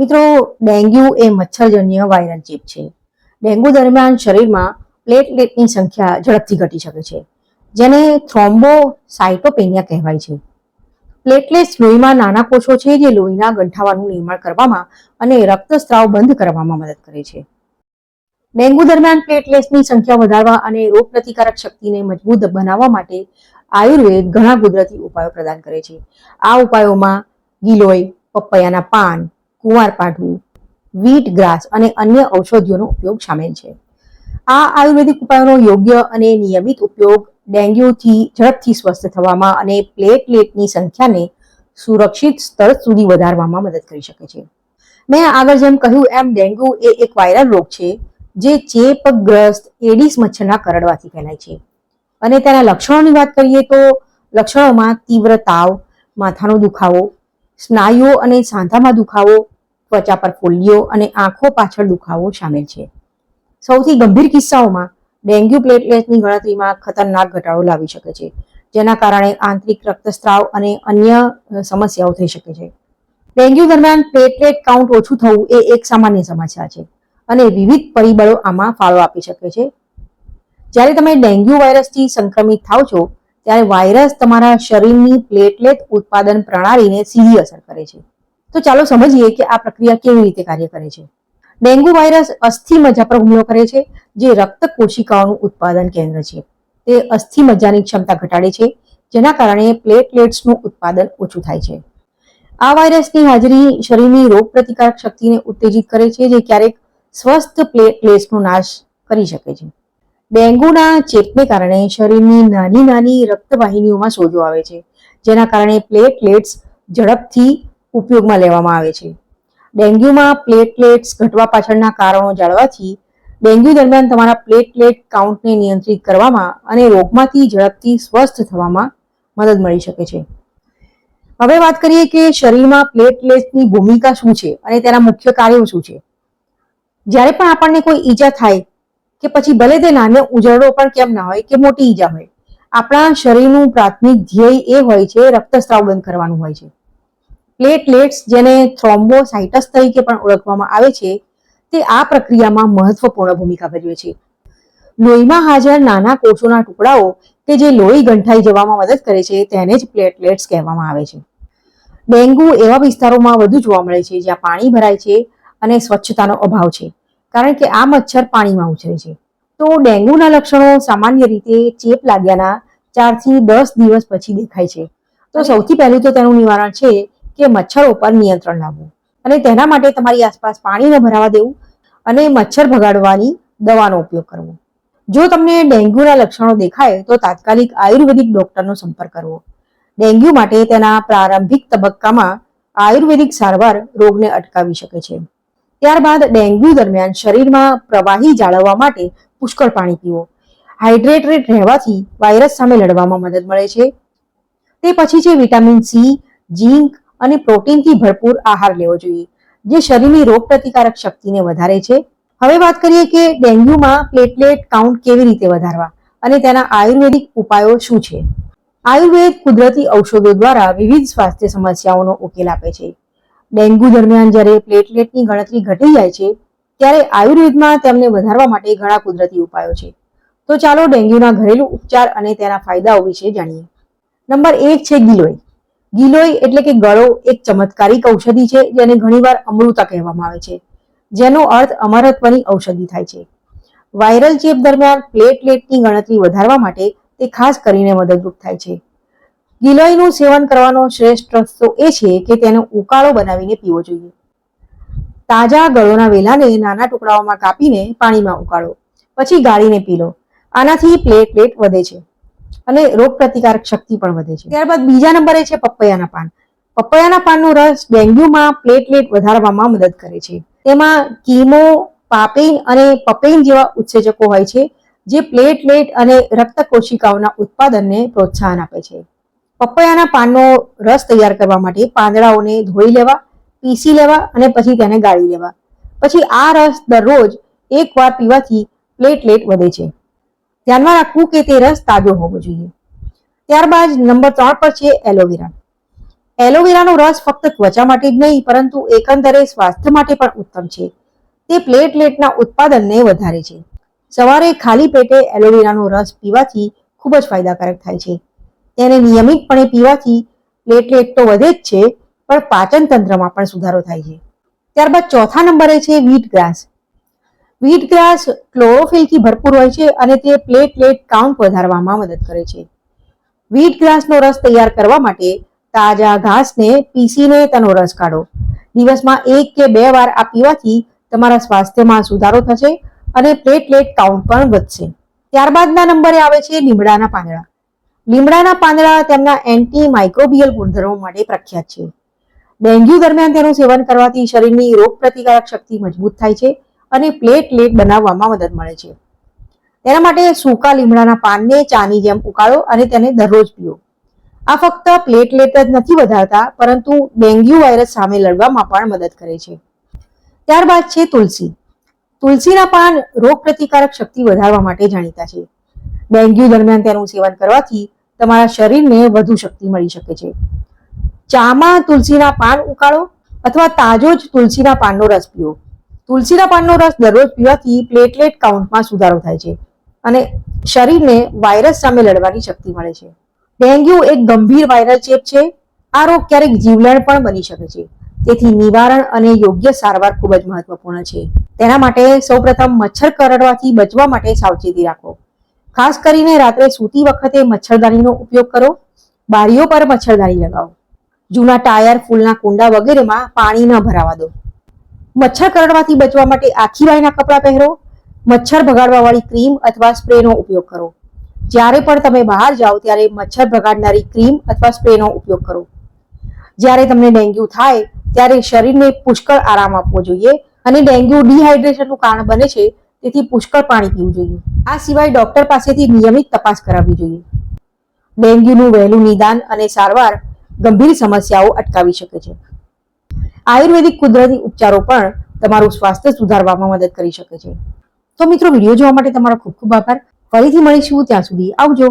મિત્રો, ડેન્ગ્યુ એ મચ્છરજન્ય વાયરલ ચેપ છે. ડેન્ગ્યુ દરમિયાન શરીરમાં પ્લેટલેટની સંખ્યા ઝડપથી ઘટી શકે છે, જેને થ્રોમ્બોસાઇટોપેનિયા કહેવાય છે. પ્લેટલેટ્સ લોહીમાં નાના કોષો છે જે લોહીના ગંઠાવાનું નિર્માણ કરવામાં અને રક્તસ્રાવ બંધ કરવામાં મદદ કરે છે. ડેન્ગ્યુ દરમિયાન પ્લેટલેટ્સની સંખ્યા વધારવા અને રોગપ્રતિકારક શક્તિને મજબૂત બનાવવા માટે આયુર્વેદ ઘણા કુદરતી ઉપાયો પ્રદાન કરે છે. આ ઉપાયોમાં ગિલોય, પપૈયાના પાન કુંવાર પાઠવું વીટ ગ્રાસ અને અન્ય ઔષધિઓનો ઉપયોગ સામેલ છે. આ આયુર્વેદિક ઉપાયોનો યોગ્ય અને નિયમિત ઉપયોગ ડેન્ગ્યુથી, ઝડપથી સ્વસ્થ થવામાં અને પ્લેટલેટની સંખ્યાને સુરક્ષિત સ્તર સુધી વધારવામાં મદદ કરી શકે છે. મેં આગળ જેમ કહ્યું એમ ડેન્ગ્યુ એ એક વાયરલ રોગ છે, જે ચેપગ્રસ્ત એડિસ મચ્છરના કરડવાથી ફેલાય છે. અને તેના લક્ષણોની વાત કરીએ તો લક્ષણોમાં તીવ્ર તાવ, માથાનો દુખાવો, સ્નાયુઓ અને સાંધામાં દુખાવો ત્વચા પર ફોલ્લીઓ અને આંખો પાછળ દુખાવો સામેલ છે. સૌથી ગંભીર કિસ્સાઓમાં ડેન્ગ્યુ પ્લેટલેટની ગણતરીમાં ખતરનાક ઘટાડો લાવી શકે છે, જેના કારણે આંતરિક રક્તસ્રાવ અને અન્ય સમસ્યાઓ થઈ શકે છે. ડેન્ગ્યુ દરમિયાન પ્લેટલેટ કાઉન્ટ ઓછું થવું એ એક સામાન્ય સમસ્યા છે અને વિવિધ પરિબળો આમાં ફાળો આપી શકે છે. જ્યારે તમે ડેન્ગ્યુ વાયરસથી સંક્રમિત થાવ છો, ત્યારે વાયરસ તમારા શરીરની પ્લેટલેટ ઉત્પાદન પ્રણાલીને સીધી અસર કરે છે. તો ચાલો સમજીએ કે આ પ્રક્રિયા કેવી રીતે કાર્ય કરે છે. ડેન્ગ્યુ વાયરસ અસ્થિ મજ્જા પર હુમલો કરે છે, જે રક્ત કોશિકાઓનું ઉત્પાદન કેન્દ્ર છે. તે અસ્થિ મજ્જાની ક્ષમતા ઘટાડે છે, જેના કારણે પ્લેટલેટ્સનું ઉત્પાદન ઓછું થાય છે. આ વાયરસની હાજરી શરીરની રોગપ્રતિકારક શક્તિને ઉત્તેજિત કરે છે, જે ક્યારેક સ્વસ્થ પ્લેટલેટ્સનો નાશ કરી શકે છે. ડેન્ગ્યુના ચેપને કારણે શરીરની નાની નાની રક્તવાહિનીઓમાં સોજો આવે છે, જેના કારણે પ્લેટલેટ્સ ઝડપથી ઉપયોગમાં લેવામાં આવે છે. ડેન્ગ્યુમાં પ્લેટલેટ્સ ઘટવા પાછળના કારણો જાણવાથી ડેન્ગ્યુ દરમિયાન તમારા પ્લેટલેટ કાઉન્ટને નિયંત્રિત કરવામાં અને રોગમાંથી ઝડપથી સ્વસ્થ થવામાં મદદ મળી શકે છે. હવે વાત કરીએ કે શરીરમાં પ્લેટલેટ્સની ભૂમિકા શું છે અને તેના મુખ્ય કાર્યો શું છે? જ્યારે પણ આપણને કોઈ ઈજા થાય કે પછી ભલે તે નાનો ઉજરડો પણ કેમ ના હોય કે મોટી ઈજા હોય, આપણા શરીરનું પ્રાથમિક ધ્યેય એ હોય છે રક્તસ્રાવ બંધ કરવાનું હોય છે. પ્લેટલેટ્સ જેને થ્રોમ્બોસાઇટસ તરીકે પણ ઓળખવામાં આવે છે, તે આ પ્રક્રિયામાં મહત્વપૂર્ણ ભૂમિકા ભજવે છે. લોહીમાં હાજર નાના કોષોના ટુકડાઓ કે જે લોહી ગંઠાઈ જવામાં મદદ કરે છે, તેને જ પ્લેટલેટ્સ કહેવામાં આવે છે. ડેન્ગ્યુ એવા વિસ્તારોમાં વધુ જોવા મળે છે, જ્યાં પાણી ભરાય છે અને સ્વચ્છતાનો અભાવ છે, કારણ કે આ મચ્છર પાણીમાં ઉછરે છે. તો ડેન્ગ્યુના લક્ષણો સામાન્ય રીતે ચેપ લાગ્યાના ચારથી દસ દિવસ પછી દેખાય છે. તો સૌથી પહેલું તો તેનું નિવારણ છે કે મચ્છરો પર નિયંત્રણ લાવવું. અને તેના માટે તમારી આસપાસ પાણી ન ભરાવા દેવું અને મચ્છર ભગાડવાની દવાનો ઉપયોગ કરવો. જો તમને ડેન્ગ્યુના લક્ષણો દેખાય તો તાત્કાલિક આયુર્વેદિક ડોક્ટરનો સંપર્ક કરવો. ડેન્ગ્યુ માટે તેના પ્રારંભિક તબક્કામાં આયુર્વેદિક સારવાર રોગને અટકાવી શકે છે. ત્યારબાદ ડેન્ગ્યુ દરમિયાન શરીરમાં પ્રવાહી જાળવવા માટે પુષ્કળ પાણી પીવો. હાઇડ્રેટેડ રહેવાથી વાયરસ સામે લડવામાં મદદ મળે છે. તે પછી છે વિટામિન સી, ઝીંક અને પ્રોટીનથી ભરપૂર આહાર લેવો જોઈએ, જે શરીરની રોગપ્રતિકારક શક્તિને વધારે છે. હવે વાત કરીએ કે ડેન્ગ્યુમાં પ્લેટલેટ કાઉન્ટ કેવી રીતે વધારવા અને તેના આયુર્વેદિક ઉપાયો શું છે? આયુર્વેદ કુદરતી ઔષધો દ્વારા વિવિધ સ્વાસ્થ્ય સમસ્યાઓનો ઉકેલ આપે છે. ડેન્ગ્યુ દરમિયાન જ્યારે પ્લેટલેટની ગણતરી ઘટી જાય છે, ત્યારે આયુર્વેદમાં તેમને વધારવા માટે ઘણા કુદરતી ઉપાયો છે. તો ચાલો ડેન્ગ્યુના ઘરેલું ઉપચાર અને તેના ફાયદાઓ વિશે જાણીએ. નંબર એક છે ગિલોય. ગિલોય એટલે કે ગળો એક ચમત્કારિક ઔષધિ છે, જેને ઘણીવાર અમૃતા કહેવામાં આવે છે. જેનો અર્થ અમરત્વની ઔષધિ થાય છે. વાયરલ ચેપ દરમિયાન પ્લેટલેટની ગણતરી વધારવા માટે તે ખાસ કરીને મદદરૂપ થાય છે. ગિલોયનું સેવન કરવાનો શ્રેષ્ઠ રસ્તો એ છે કે તેનો ઉકાળો બનાવીને પીવો જોઈએ. તાજા ગળોના વેલાને નાના ટુકડાઓમાં કાપીને પાણીમાં ઉકાળો, પછી ગાળીને પી લો. આનાથી પ્લેટલેટ વધે છે. અને રોગ પ્રતિકારક શક્તિ પણ વધે છે. ત્યારબાદ બીજા નંબરે છે પપૈયાના પાન. પપૈયાના પાનનો રસ ડેન્ગ્યુમાં પ્લેટલેટ વધારવામાં મદદ કરે છે. તેમાં કીમો, પાપેન અને પપેન જેવા ઉત્સેચકો હોય છે, જે પ્લેટલેટ અને રક્ત કોશિકાઓના ઉત્પાદનને પ્રોત્સાહન આપે છે. પપૈયાના પાનનો રસ તૈયાર કરવા માટે પાંદડાઓને ધોઈ લેવા, પીસી લેવા અને પછી તેને ગાળી લેવા. પછી આ રસ દરરોજ એક વાર પીવાથી પ્લેટલેટ વધે છે. ધ્યાનમાં રાખવું કે તે રસ તાજો હોવો જોઈએ. ત્યારબાદ નંબર ત્રણ પર છે એલોવેરા. એલોવેરાનો રસ ફક્ત ત્વચા માટે જ નહીં, પરંતુ એકંદરે સ્વાસ્થ્ય માટે પણ ઉત્તમ છે. તે પ્લેટલેટના ઉત્પાદનને વધારે છે. સવારે ખાલી પેટે એલોવેરાનો રસ પીવાથી ખૂબ જ ફાયદાકારક થાય છે. તેને નિયમિતપણે પીવાથી પ્લેટલેટ તો વધે જ છે, પણ પાચન તંત્રમાં પણ સુધારો થાય છે. ત્યારબાદ ચોથા નંબરે છે વીટ ગ્રાસ વીટ ગ્રાસ ક્લોરોફિલથી ભરપૂર હોય છે અને તે પ્લેટલેટ કાઉન્ટ વધારવામાં મદદ કરે છે. વીટ ગ્રાસનો રસ તૈયાર કરવા માટે તાજા ઘાસને પીસીને તેનો રસ કાઢો. દિવસમાં એક કે બે વાર આ પીવાથી તમારા સ્વાસ્થ્યમાં સુધારો થશે અને પ્લેટલેટ કાઉન્ટ પણ વધશે. ત્યારબાદના નંબરે આવે છે લીમડાના પાંદડા. લીમડાના પાંદડા તેમના એન્ટી માઇક્રોબિયલ ગુણધર્મો માટે પ્રખ્યાત છે. ડેન્ગ્યુ દરમિયાન તેનું સેવન કરવાથી શરીરની રોગ પ્રતિકારક શક્તિ મજબૂત થાય છે અને પ્લેટલેટ બનાવવામાં મદદ મળે છે. તેના માટે સૂકા લીમડાના પાનને ચાની જેમ ઉકાળો અને તેને દરરોજ પીઓ. આ ફક્ત પ્લેટલેટ જ નથી વધારતા, પરંતુ ડેન્ગ્યુ વાયરસ સામે લડવામાં પણ મદદ કરે છે. ત્યારબાદ છે તુલસી. તુલસીના પાન રોગ પ્રતિકારક શક્તિ વધારવા માટે જાણીતા છે. ડેન્ગ્યુ દરમિયાન તેનું સેવન કરવાથી તમારા શરીરને વધુ શક્તિ મળી શકે છે. ચામાં તુલસીના પાન ઉકાળો અથવા તાજો જ તુલસીના પાનનો રસ પીઓ. તુલસીના પાનનો રસ દરરોજ પીવાથી પ્લેટલેટ કાઉન્ટમાં સુધારો થાય છે અને શરીરને વાયરસ સામે લડવાની શક્તિ મળે છે. ડેન્ગ્યુ એક ગંભીર વાયરલ ચેપ છે. આ રોગ ક્યારેક જીવલેણ પણ બની શકે છે. તેથી નિવારણ અને યોગ્ય સારવાર ખૂબ જ મહત્વપૂર્ણ છે. તેના માટે સૌપ્રથમ મચ્છર કરડવાથી બચવા માટે સાવચેતી રાખો. ખાસ કરીને રાત્રે સૂતી વખતે મચ્છરદાનીનો ઉપયોગ કરો. બારીઓ પર મચ્છરદાની લગાવો. જૂના ટાયર, ફૂલના કુંડા વગેરેમાં પાણી ન ભરાવા દો. મચ્છર કરડવાથી બચવા માટે આખી વાયના કપડાં પહેરો, મચ્છર ભગાડવા વાળી ક્રીમ અથવા સ્પ્રેનો ઉપયોગ કરો. જ્યારે પણ તમે બહાર જાઓ ત્યારે મચ્છર ભગાડનારી ક્રીમ અથવા સ્પ્રેનો ઉપયોગ કરો. જ્યારે તમને ડેન્ગ્યુ થાય ત્યારે શરીરને પુષ્કળ આરામ આપવો જોઈએ અને ડેન્ગ્યુ ડિહાઇડ્રેશનનું કારણ બને છે, તેથી પુષ્કળ પાણી પીવું જોઈએ. આ સિવાય ડોક્ટર પાસેથી નિયમિત તપાસ કરાવવી જોઈએ. ડેન્ગ્યુનું વહેલું નિદાન અને સારવાર ગંભીર સમસ્યાઓ અટકાવી શકે છે. આયુર્વેદિક કુદરતી ઉપચારો પણ તમારું સ્વાસ્થ્ય સુધારવામાં મદદ કરી શકે છે. તો મિત્રો, વીડિયો જોવા માટે તમારો ખૂબ ખૂબ આભાર. ફરીથી મળીશું, ત્યાં સુધી આવજો.